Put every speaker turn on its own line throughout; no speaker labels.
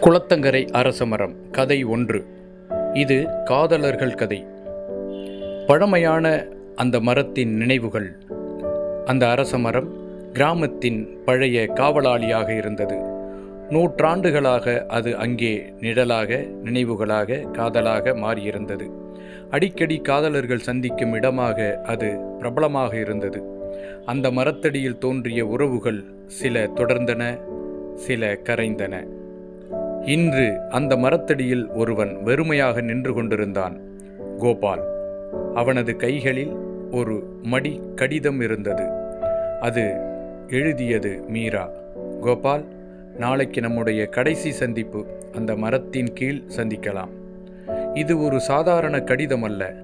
குளத்தங்கரை அரசமரம் கதை ஒன்று. இது காதலர்கள் கதை. பழமையான அந்த மரத்தின் நினைவுகள். அந்த அரசமரம் கிராமத்தின் பழைய காவலாளியாக இருந்தது. நூற்றாண்டுகளாக அது அங்கே நிழலாக நினைவுகளாக காதலாக மாறியிருந்தது. அடிக்கடி காதலர்கள் சந்திக்கும் இடமாக அது பிரபலமாக இருந்தது. அந்த மரத்தடியில் தோன்றிய உறவுகள் சில தொடர்ந்தன சில கரைந்தன. இன்று அந்த மரத்தடியில் ஒருவன் வெறுமையாக நின்று கொண்டிருந்தான். கோபால் அவனது கைகளில் ஒரு மடி கடிதம் இருந்தது. அது எழுதியது மீரா. கோபால் நாளைக்கு நம்முடைய கடைசி சந்திப்பு. அந்த மரத்தின் கீழ் சந்திக்கலாம். இது ஒரு சாதாரண கடிதம் அல்ல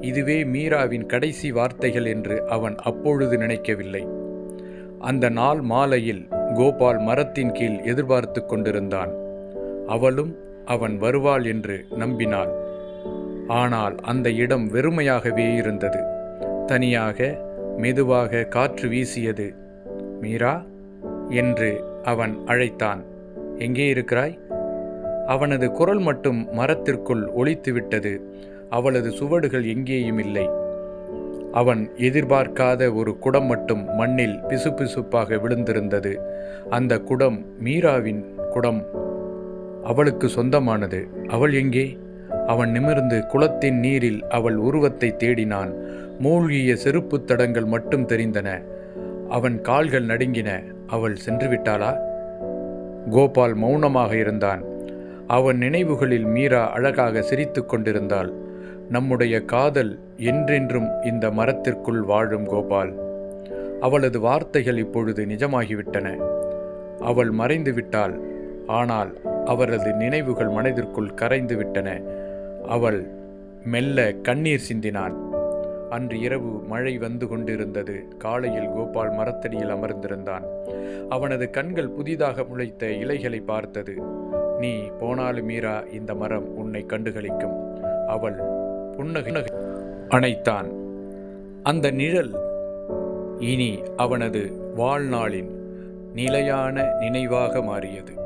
இதுவே மீராவின் கடைசி வார்த்தைகள் என்று அவன் அப்பொழுது நினைக்கவில்லை. அந்த நாள் மாலையில் கோபால் மரத்தின் கீழ் எதிர்பார்த்து கொண்டிருந்தான். அவளும் அவன் வருவாள் என்று நம்பினாள். ஆனால் அந்த இடம் வெறுமையாகவே இருந்தது. தனியாக மெதுவாக காற்று வீசியது. மீரா என்று அவன் அழைத்தான். எங்கே இருக்கிறாய்? அவனது குரல் மட்டும் மரத்திற்குள் ஒழித்துவிட்டது அவளது சுவடுகள் எங்கேயும் இல்லை அவன் எதிர்பார்க்காத ஒரு குடம் மட்டும் மண்ணில் பிசுபிசுப்பாக விழுந்திருந்தது. அந்த குடம் மீராவின் குடம். அவளுக்கு சொந்தமானது. அவள் எங்கே? அவன் நிமிர்ந்து குளத்தின் நீரில் அவள் உருவத்தை தேடினான். மூழ்கிய செருப்பு தடங்கள் மட்டும் தெரிந்தன. அவன் கால்கள் நடுங்கின. அவள் சென்று விட்டாளா கோபால் மௌனமாக இருந்தான். அவன் நினைவுகளில் மீரா அழகாக சிரித்து கொண்டிருந்தாள். நம்முடைய காதல் என்றென்றும் இந்த மரத்திற்குள் வாழும் கோபால். அவளது வார்த்தைகள் இப்பொழுது நிஜமாகிவிட்டன. அவள் மறைந்து விட்டாள் ஆனால் அவரது நினைவுகள் மனதிற்குள் கரைந்து விட்டன அவள் மெல்ல கண்ணீர் சிந்தினான். அன்று இரவு மழை வந்து கொண்டிருந்தது. காலையில் கோபால் மரத்தடியில் அமர்ந்திருந்தான். அவனது கண்கள் புதிதாக முளைத்த இலைகளை பார்த்தது. நீ போனாலும் மீரா இந்த மரம் உன்னை கண்டுகளிக்கும். அவள் புன்னகை அணைத்தான். அந்த நிழல் இனி அவனது வாழ்நாளின் நிலையான நினைவாக மாறியது.